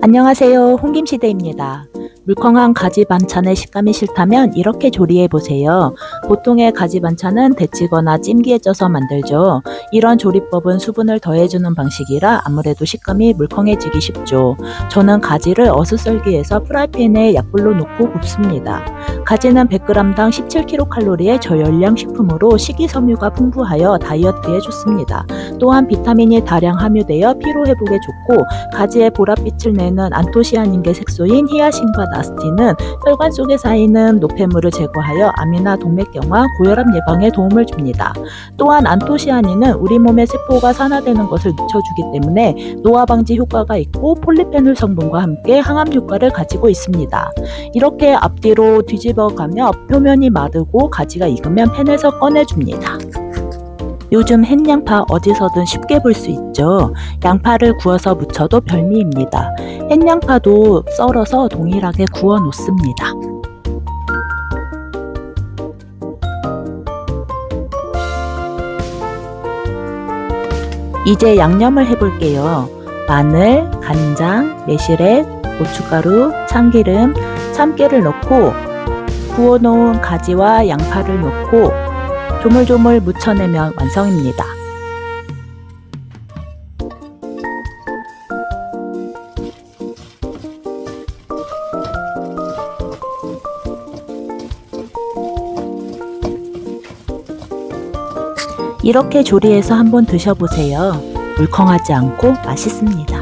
안녕하세요. 홍김시대입니다. 물컹한 가지 반찬의 식감이 싫다면 이렇게 조리해 보세요. 보통의 가지 반찬은 데치거나 찜기에 쪄서 만들죠. 이런 조리법은 수분을 더해주는 방식이라 아무래도 식감이 물컹해지기 쉽죠. 저는 가지를 어슷썰기해서 프라이팬에 약불로 놓고 굽습니다. 가지는 100g당 17kcal의 저열량 식품으로 식이섬유가 풍부하여 다이어트에 좋습니다. 또한 비타민이 다량 함유되어 피로 회복에 좋고 가지의 보랏빛을 내는 안토시아닌계 색소인 히아신과 나스틴은 혈관 속에 쌓이는 노폐물을 제거하여 암이나 동맥경화, 고혈압 예방에 도움을 줍니다. 또한 안토시아닌은 우리 몸의 세포가 산화되는 것을 늦춰주기 때문에 노화 방지 효과가 있고 폴리페놀 성분과 함께 항암 효과를 가지고 있습니다. 이렇게 앞뒤로 뒤집 어 가며 표면이 마르고 가지가 익으면 팬에서 꺼내줍니다. 요즘 햇양파 어디서든 쉽게 볼 수 있죠. 양파를 구워서 무쳐도 별미입니다. 햇양파도 썰어서 동일하게 구워 놓습니다. 이제 양념을 해볼게요. 마늘, 간장, 매실액, 고춧가루, 참기름, 참깨를 넣고 구워놓은 가지와 양파를 넣고 조물조물 무쳐내면 완성입니다. 이렇게 조리해서 한번 드셔보세요. 물컹하지 않고 맛있습니다.